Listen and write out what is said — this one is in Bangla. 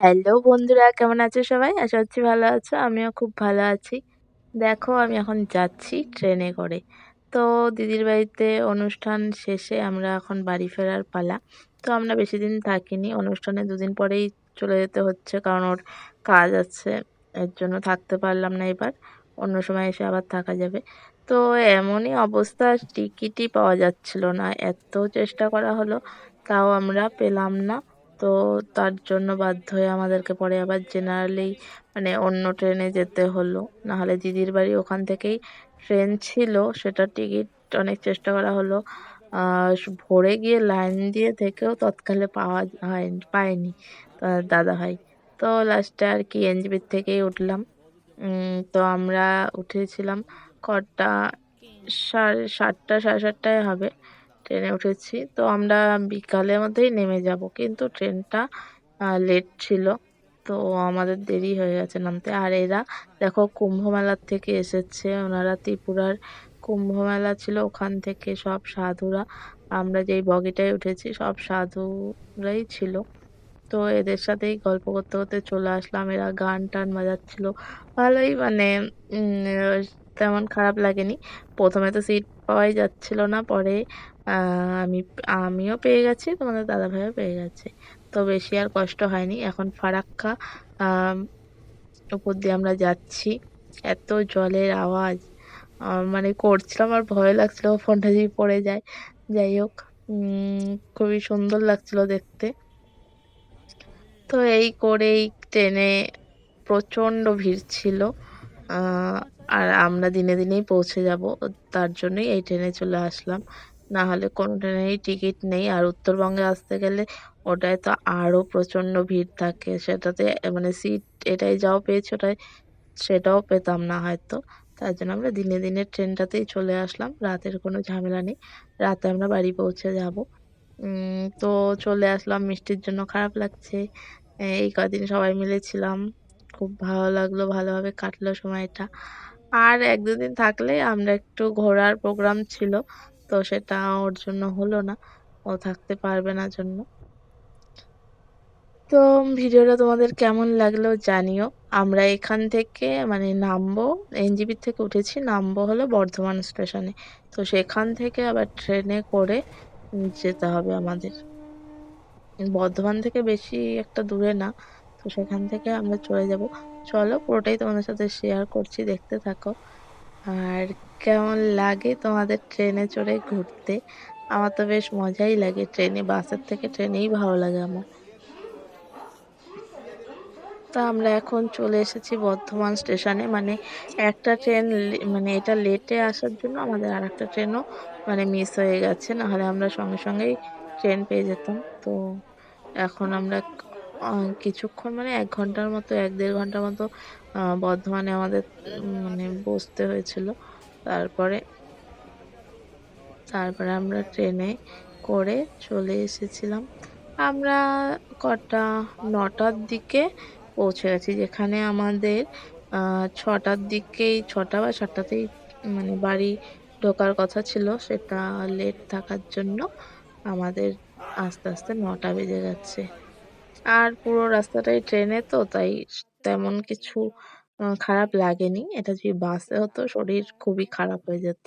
হ্যালো বন্ধুরা, কেমন আছো সবাই? আশা করছি ভালো আছো, আমিও খুব ভালো আছি। দেখো, আমি এখন যাচ্ছি ট্রেনে করে। তো দিদির বাড়িতে অনুষ্ঠান শেষে আমরা এখন বাড়ি ফেরার পালা। তো আমরা বেশি দিন থাকিনি, অনুষ্ঠানে দুদিন পরেই চলে যেতে হচ্ছে, কারণ ওর কাজ আছে, এর জন্য থাকতে পারলাম না এবার। অন্য সময় এসে আবার থাকা যাবে। তো এমনই অবস্থা, টিকিটই পাওয়া যাচ্ছিল না। এত চেষ্টা করা হলো, তাও আমরা পেলাম না। তো তার জন্য বাধ্য হয়ে আমাদেরকে পরে আবার জেনারেলেই মানে অন্য ট্রেনে যেতে হলো। নাহলে দিদির বাড়ি ওখান থেকেই ট্রেন ছিল সেটার টিকিট অনেক চেষ্টা করা হলো। ভোরে গিয়ে লাইন দিয়ে থেকেও তৎকালে পাওয়া হয় পায়নি দাদা ভাই। তো লাস্টে আর কি এনজিপির থেকেই উঠলাম। তো আমরা উঠেছিলাম কটা, সাড়ে সাতটা, সাড়ে সাতটায় হবে। ট্রেনে উঠেছি। তো আমরা বিকালের মধ্যেই নেমে যাব। কিন্তু ট্রেনটা লেট ছিল। তো আমাদের দেরি হয়ে গেছে নামতে। আর এরা, দেখো কুম্ভ মেলার থেকে এসেছে। ওনারা ত্রিপুরার কুম্ভ মেলা ছিল। ওখান থেকে সব সাধুরা, আমরা যেই বগিটায় উঠেছি, সব সাধুরাই ছিল। তো এদের সাথেই গল্প করতে করতে চলে আসলাম। এরা গান টান বাজাচ্ছিল। ভালোই মানে তেমন খারাপ লাগেনি। প্রথমে তো সিট পাওয়াই যাচ্ছিল না। পরে আমি, আমিও পেয়ে গেছি, তোমাদের দাদা ভাইও পেয়ে গেছে। তো বেশি আর কষ্ট হয়নি। এখন ফারাক্কা উপর দিয়ে আমরা যাচ্ছি। এত জলের আওয়াজ। মানে করছিলাম আর ভয় লাগছিল, ফোনটা যদি পড়ে যায়। যাই হোক খুবই সুন্দর লাগছিল দেখতে। তো এই করেই ট্রেনে প্রচণ্ড ভিড় ছিল। আর আমরা দিনে দিনেই পৌঁছে যাব। তার জন্যই এই ট্রেনে চলে আসলাম। না হলে কোনো ট্রেনেরই টিকিট নেই। আর উত্তরবঙ্গে আসতে গেলে ওটায় তো আরও প্রচণ্ড ভিড় থাকে। সেটাতে মানে সিট এটাই যাও পেয়েছি ওটাই সেটাও পেতাম না হয়তো। তার জন্য আমরা দিনে দিনে ট্রেনটাতেই চলে আসলাম। রাতের কোনো ঝামেলা নেই। রাতে আমরা বাড়ি পৌঁছে যাব। তো চলে আসলাম। মিষ্টির জন্য খারাপ লাগছে। এই কদিন সবাই মিলে ছিলাম। খুব ভালো লাগল, ভালোভাবে কাটলো সময়টা। আর এক দুদিন থাকলে আমরা একটু ঘোরার প্রোগ্রাম ছিল। তো সেটা ওর জন্য হলো না। ও থাকতে পারবে না জন্য। তো ভিডিওটা তোমাদের কেমন লাগল জানিও। আমরা এখান থেকে মানে নামবো এনজিপির থেকে উঠেছি, নামবো হলো বর্ধমান স্টেশনে। তো সেখান থেকে আবার ট্রেনে করে যেতে হবে আমাদের। বর্ধমান থেকে বেশি একটা দূরে না, তো সেখান থেকে আমরা চলে যাব। চলো পুরোটাই তোমাদের সাথে শেয়ার করছি, দেখতে থাকো। আর কেমন লাগে তোমাদের ট্রেনে চড়ে ঘুরতে? আমার তো বেশ মজাই লাগে ট্রেনে, বাসের থেকে ট্রেনেই ভালো লাগে আমার। তা আমরা এখন চলে এসেছি বর্ধমান স্টেশনে মানে একটা ট্রেন মানে এটা লেটে আসার জন্য আমাদের আর একটা ট্রেনও মানে মিস হয়ে গেছে, নাহলে আমরা সঙ্গে সঙ্গেই ট্রেন পেয়ে যেতাম। তো এখন আমরা কিছুক্ষণ মানে এক ঘণ্টার মতো, এক দেড় ঘণ্টার মতো বর্ধমানে আমাদের মানে বসতে হয়েছিল। তারপরে তারপরে আমরা ট্রেনে করে চলে এসেছিলাম। আমরা কটা, নটার দিকে পৌঁছে গেছি, যেখানে আমাদের ছটার দিকেই, ছটা বা সাতটাতেই মানে বাড়ি ঢোকার কথা ছিল। সেটা লেট থাকার জন্য আমাদের আস্তে আস্তে নটা বেজে গেছে আর পুরো রাস্তাটাই ট্রেনে তো, তাই তেমন কিছু খারাপ লাগেনি। এটা যদি বাসে হতো, শরীর খুবই খারাপ হয়ে যেত।